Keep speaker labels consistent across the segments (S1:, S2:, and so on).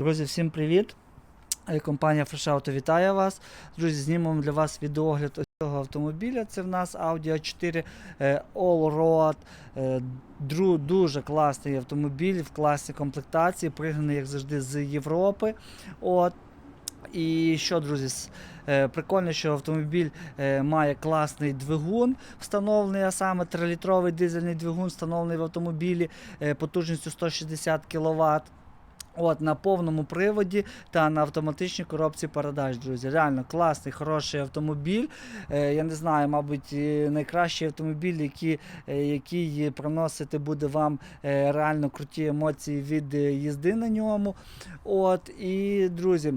S1: Друзі, всім привіт! Е, Компанія Fresh Auto вітає вас. Друзі, знімемо для вас відеогляд цього автомобіля. Це в нас Audi 4 е, All Road. Е, Дуже класний автомобіль в класній комплектації, пригнаний, як завжди, з Європи. От. І що, друзі, прикольно, що автомобіль має класний двигун встановлений, а саме 3-літровий дизельний двигун встановлений в автомобілі потужністю 160 кВт. От на повному приводі та на автоматичній коробці передач, друзі. Реально класний, хороший автомобіль. Е, я не знаю, мабуть, е, найкращий автомобіль, який, е, який приносити буде вам реально круті емоції від їзди на ньому. От, і, друзі.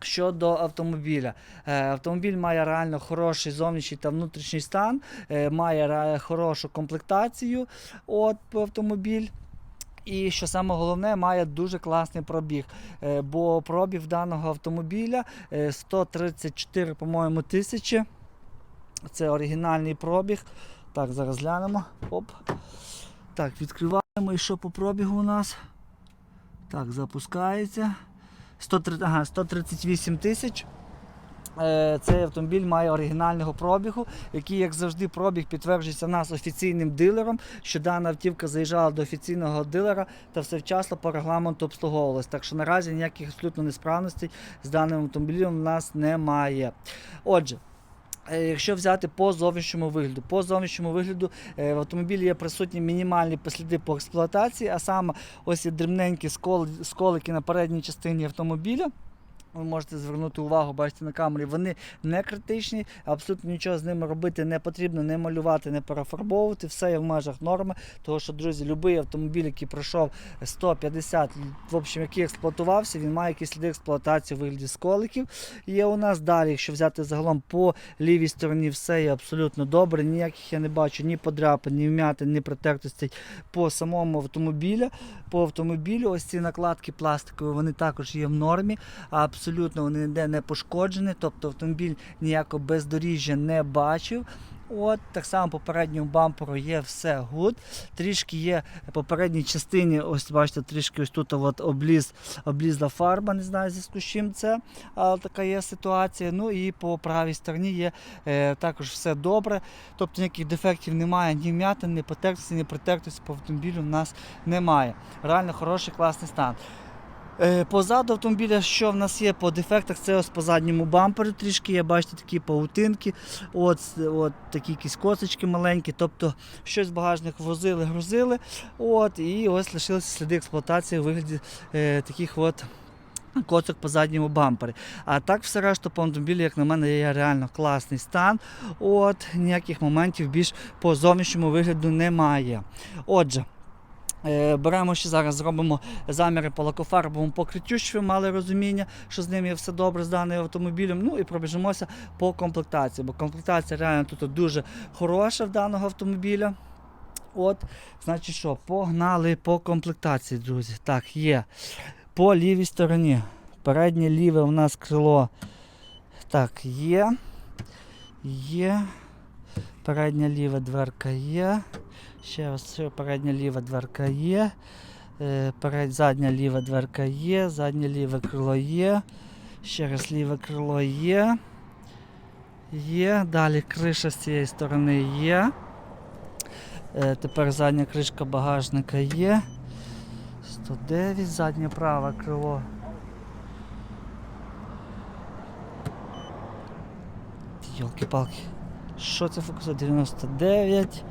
S1: Щодо автомобіля, автомобіль має реально хороший зовнішній та внутрішній стан, має хорошу комплектацію. От автомобіль. І що саме головне, має дуже класний пробіг. Е, Бо пробіг даного автомобіля е, 134, по-моєму, тисячі. Це оригінальний пробіг. Так, зараз глянемо. Оп. Так, відкриваємо. І що по пробігу у нас? Так, запускається. 103, ага, 138 тисяч. Е, Цей автомобіль має оригінального пробігу, який, як завжди, пробіг підтверджується нас офіційним дилером, що дана автівка заїжджала до офіційного дилера та все вчасно по регламенту обслуговувалась. Так що наразі ніяких абсолютно несправностей з даним автомобілем в нас немає. Отже. е, Якщо взяти по зовнішньому вигляду, по зовнішньому вигляду е, в автомобілі є присутні мінімальні посліди по експлуатації, а саме ось є дрібненькі сколики на передній частині автомобіля. Ви можете звернути увагу, бачите на камері, вони не критичні, абсолютно нічого з ними робити не потрібно, не малювати, не перефарбовувати. Все є в межах норми. Тому що, друзі, будь-який автомобіль, який пройшов 150, в общем, який експлуатувався, він має якісь сліди експлуатації у вигляді сколиків. Є у нас далі, якщо взяти загалом по лівій стороні, все є абсолютно добре. Ніяких я не бачу ні подряпин, ні вмятин, ні протертостей по самому автомобілю. По автомобілю ось ці накладки пластикові, вони також є в нормі. Абсолютно вони ніде не пошкоджені, тобто автомобіль ніякого бездоріжжя не бачив. От так само по передньому бамперу є все гуд. Трішки є по передній частині, ось бачите, трішки ось тут от обліз, облізла фарба, не знаю зв'язку з чим це, але така є ситуація. Ну і по правій стороні є е, також все добре. Тобто ніяких дефектів немає, ні вмятин, ні потертості, ні притертості по автомобілю в нас немає. Реально хороший, класний стан. Е, Позаду автомобіля, що в нас є по дефектах, це ось по задньому бамперу трішки є, бачите, такі паутинки, от, от такі якісь косочки маленькі, тобто щось в багажник возили, грузили. От, і ось лишилися сліди експлуатації у вигляді е, таких от коцок по задньому бампері. А так все решта по автомобілю, як на мене, є реально класний стан. От, ніяких моментів більш по зовнішньому вигляду немає. Отже. Е, Беремо ще зараз, зробимо заміри по лакофарбовому покриттю, щоб ви мали розуміння, що з ним є все добре з даним автомобілем. Ну і пробіжимося по комплектації, бо комплектація реально тут дуже хороша в даного автомобіля. От, значить що, погнали по комплектації, друзі. Так, є. По лівій стороні. Переднє ліве у нас крило. Так, є. Є. Передня ліва дверка є. Ще раз передня ліва дверка є. Е, Перед, задня ліва дверка є. Заднє ліве крило є. Ще раз ліве крило є. Є. Далі криша з цієї сторони є. Е, Тепер задня кришка багажника є. 109, заднє праве крило. Йолки-палки. Що це фокусує? 99.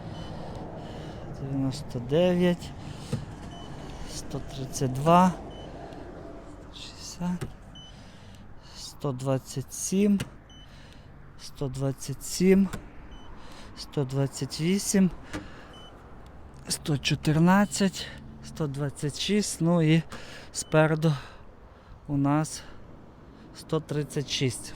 S1: 99. 132. 60. 127. 127. 128. 114. 126. Ну і спереду у нас 136.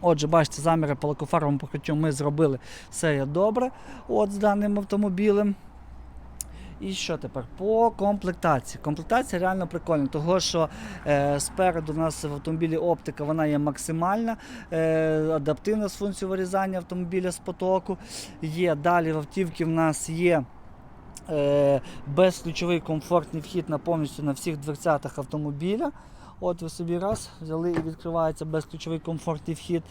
S1: Отже, бачите, заміри по лакофарбовому покриттю ми зробили все є добре от з даним автомобілем. І що тепер? По комплектації. Комплектація реально прикольна, того що е, спереду у нас в автомобілі оптика вона є максимальна, е, адаптивна з функцією вирізання автомобіля з потоку. Є далі в автівці в нас є Е, безключовий комфортний вхід на повністю на всіх дверцятах автомобіля. От ви собі раз взяли і відкривається безключовий комфортний вхід.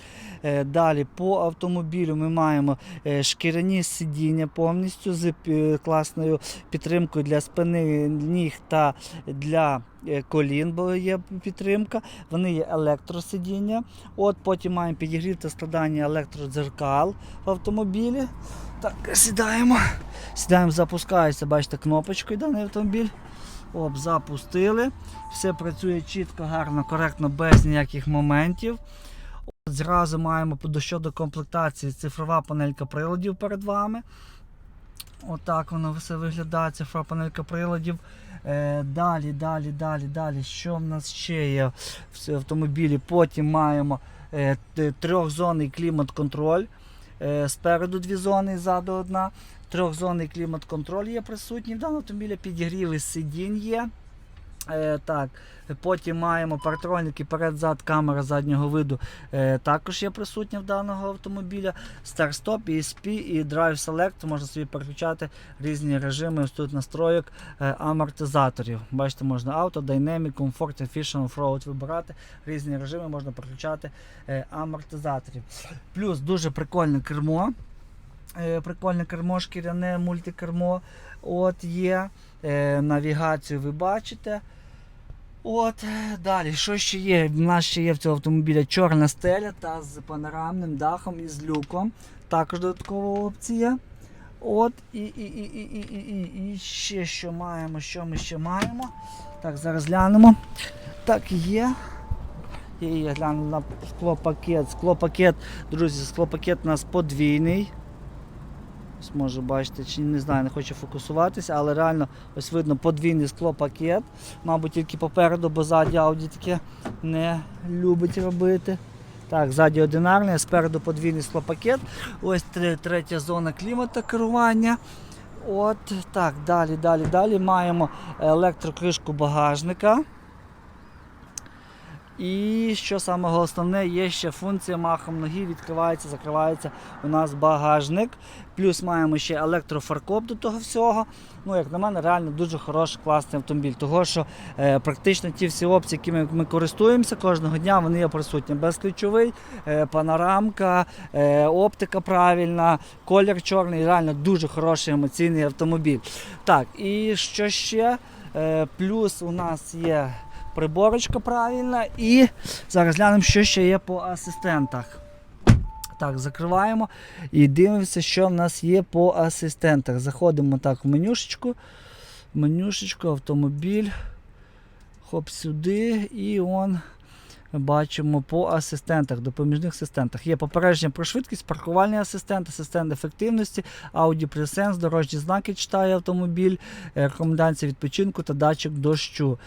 S1: Е, Далі по автомобілю ми маємо е, шкіряні сидіння повністю з е, класною підтримкою для спини ніг та для колін, бо є підтримка. Вони є електросидіння. От потім маємо підігрів та складання електродзеркал в автомобілі. Так, сідаємо. Сідаємо, запускається, бачите, кнопочкою даний автомобіль. Оп, запустили. Все працює чітко, гарно, коректно, без ніяких моментів. От зразу маємо щодо комплектації цифрова панелька приладів перед вами. Отак воно все виглядає, цифрова панелька приладів. Е, далі, далі, далі, далі. Що в нас ще є в автомобілі? Потім маємо е, трьохзонний клімат-контроль. Е, спереду дві зони, ззаду одна. Трьохзонний клімат-контроль є присутній в даному автомобілі, підігріви сидінь є. Е, так. Потім маємо парктроники перед-зад, камера заднього виду е, також є присутня в даного автомобіля. Старт-стоп, ESP і Drive Select. Можна собі переключати різні режими ось тут настройок е, амортизаторів. Бачите, можна авто, Dynamic, Comfort, Efficient, Off-Road вибирати. Різні режими можна переключати амортизаторів. Плюс дуже прикольне кермо. Прикольне кермо, шкіряне мультикермо. От є. Е, навігацію ви бачите. От, Далі, що ще є? У нас ще є в цьому автомобілі чорна стеля та з панорамним дахом і з люком. Також додаткова опція. От, І і, і, і, і, і, і, ще що маємо, що ми ще маємо. Так, зараз глянемо. Так, є. Є я гляну на склопакет. Склопакет, друзі, склопакет у нас подвійний. Ось може бачите, чи не знаю, не хочу фокусуватися, але реально ось видно подвійний склопакет. Мабуть, тільки попереду, бо ззаді Audi таке не любить робити. Так, ззаді одинарний, спереду подвійний склопакет. Ось тре- третя зона клімата керування. От так, далі, далі, далі маємо електрокришку багажника. І що саме головне, є ще функція махом ноги, відкривається, закривається у нас багажник. Плюс маємо ще електрофаркоп до того всього. Ну, як на мене, реально дуже хороший, класний автомобіль. Того, що е, практично ті всі опції, якими ми користуємося кожного дня, вони є присутні. Безключовий, е, панорамка, е, оптика правильна, колір чорний, реально дуже хороший емоційний автомобіль. Так, і що ще? Е, плюс у нас є приборочка правильна. І зараз глянемо, що ще є по асистентах. Так, закриваємо і дивимося, що в нас є по асистентах. Заходимо так в менюшечку. Менюшечку, автомобіль. Хоп сюди і он. Бачимо по асистентах, допоміжних асистентах. Є попередження про швидкість, паркувальний асистент, асистент ефективності, Audi Presence, дорожні знаки читає автомобіль, е, рекомендації відпочинку та датчик дощу.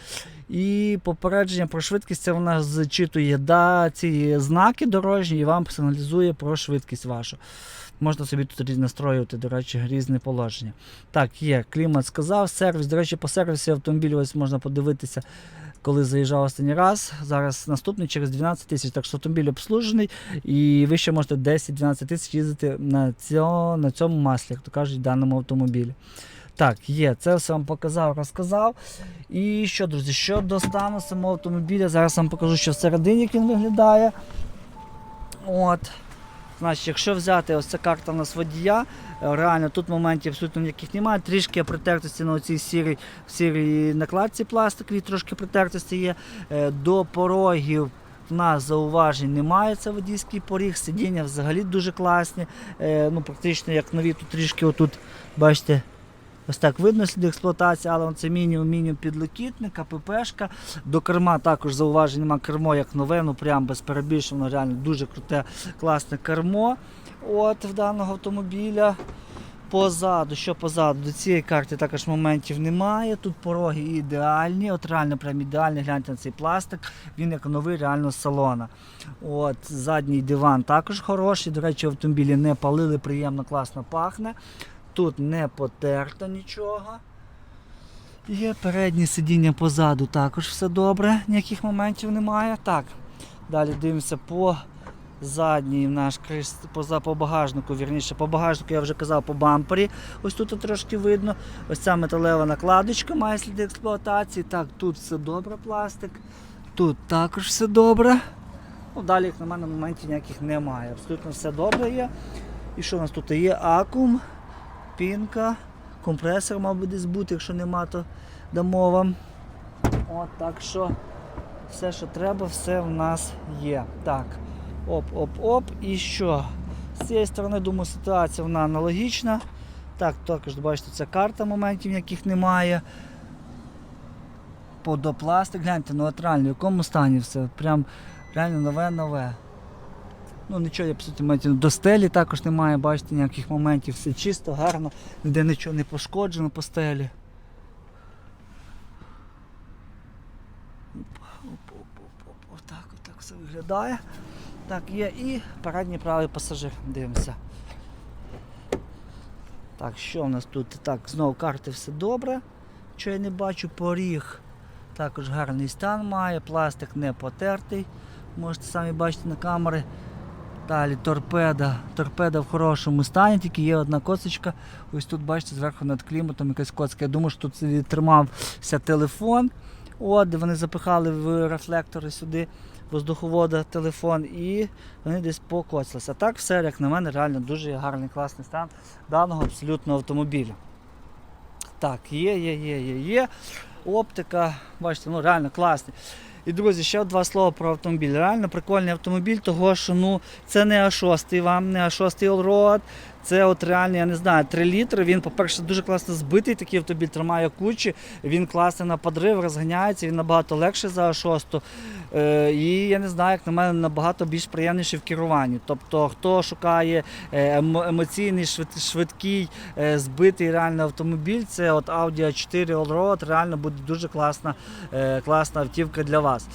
S1: І попередження про швидкість це вона зчитує да, ці знаки дорожні і вам сигналізує про швидкість вашу. Можна собі тут настроювати, до речі, різне положення. Так, є, клімат сказав, сервіс. До речі, по сервісі автомобілю ось можна подивитися, коли заїжджав останній раз. Зараз наступний через 12 тисяч. Так що автомобіль обслужений, і ви ще можете 10-12 тисяч їздити на цьому, на цьому маслі, як то кажуть, в даному автомобілі. Так, є, це все вам показав, розказав. І що, друзі, щодо стану самого автомобіля, зараз вам покажу, що всередині як він виглядає. От. Значить, якщо взяти ось ця карта у нас водія, е, реально тут моментів абсолютно ніяких немає. Трішки притертості на цій сірій, сірій накладці пластиковій, трошки притертості є. Е, До порогів в нас зауважень немає. Це водійський поріг, сидіння взагалі дуже класні. Е, Ну, практично як нові, тут трішки отут, бачите, Ось так видно слід експлуатації, але це мінімум мінімум підлокітник, АППшка. До керма також зауважень нема кермо як нове, ну прям без перебільшення, воно реально дуже круте, класне кермо от в даного автомобіля. Позаду, що позаду, до цієї карти також моментів немає. Тут пороги ідеальні, от реально прям ідеальні, гляньте на цей пластик, він як новий реально з салона. От, задній диван також хороший. До речі, в автомобілі не палили, приємно, класно пахне. Тут не потерто нічого. Є переднє сидіння позаду, також все добре, ніяких моментів немає. Так, далі дивимося по Задній наш крис поза по багажнику, вірніше, по багажнику я вже казав по бампері. Ось тут трошки видно. Ось ця металева накладочка має сліди експлуатації. Так, тут все добре, пластик. Тут також все добре. Ну, далі, як на мене, моментів ніяких немає. Абсолютно все добре є. І що у нас тут є? Акум, пінка, компресор, би десь бути, якщо нема, то дамо вам. От так що все, що треба, все в нас є. Так. Оп-оп-оп. І що? З цієї сторони, думаю, ситуація вона аналогічна. Так, також бачите, це карта моментів, яких немає. Подопластик, гляньте, ну от реально, в якому стані все. Прям реально нове-нове. Ну нічого, я по суті маю до стелі також немає, бачите, ніяких моментів, все чисто, гарно, ніде нічого не пошкоджено по стелі. Отак, отак все виглядає. Так, є і передній правий пасажир. Дивимося. Так, що в нас тут? Так, знову карти все добре. Що я не бачу, поріг. Також гарний стан має, пластик не потертий. Можете самі бачити на камери. Далі торпеда. Торпеда в хорошому стані, тільки є одна косочка. Ось тут, бачите, зверху над кліматом якась коцка. Я думаю, що тут тримався телефон. От, вони запихали в рефлектори сюди воздуховода телефон і вони десь покоцалися. Так, все, як на мене, реально дуже гарний класний стан даного абсолютно автомобіля. Так, є, є, є, є, є. Оптика, бачите, ну реально класний. І друзі, ще два слова про автомобіль. Реально прикольний автомобіль, того що ну це не А6 вам, не А6 Allroad. Це от реально, я не знаю, 3 літри. Він, по-перше, дуже класно збитий, такий автомобіль тримає кучі, він класний на подрив, розганяється, він набагато легший за А6. Е, і я не знаю, як на мене, набагато більш приємніший в керуванні. Тобто, хто шукає е, емоційний, швид- швидкий, е, збитий реально автомобіль, це от Audi A4 Allroad реально буде дуже класна, класна автівка для вас.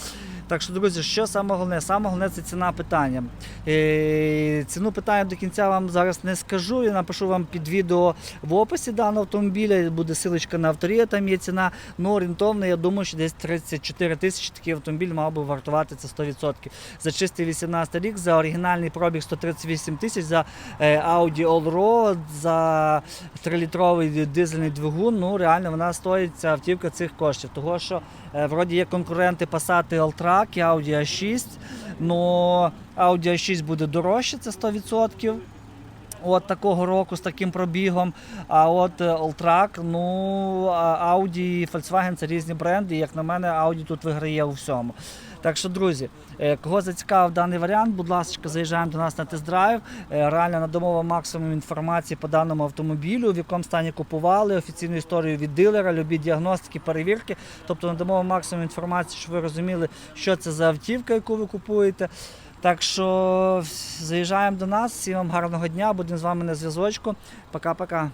S1: Так що, друзі, що саме головне? Саме головне це ціна питання. Е, ціну питання до кінця вам зараз не скажу. Я напишу вам під відео в описі даного автомобіля. Буде силочка на авторія, там є ціна. Ну, орієнтовно, я думаю, що десь 34 тисячі такий автомобіль мав би вартувати це 100%. За чистий 18 рік, за оригінальний пробіг 138 тисяч, за е, Audi Allroad, за 3-літровий дизельний двигун. Ну, реально вона стоїть ця автівка цих коштів. Того що е, вроді є конкуренти Passat і Alltrack і Audi A6. Ну, Audi A6 буде дорожче, це 100%. От такого року з таким пробігом. А от е, Alltrack, ну а Audi і Volkswagen це різні бренди. Як на мене, Audi тут виграє у всьому. Так що, друзі, е, кого зацікавив даний варіант, будь ласка, заїжджаємо до нас на тест-драйв. Е, Реально надамо максимум інформації по даному автомобілю, в якому стані купували, офіційну історію від дилера, любі діагностики, перевірки. Тобто надамо максимум інформації, щоб ви розуміли, що це за автівка, яку ви купуєте. Так що заїжджаємо до нас. Всім вам гарного дня, будемо з вами на зв'язочку. Пока-пока.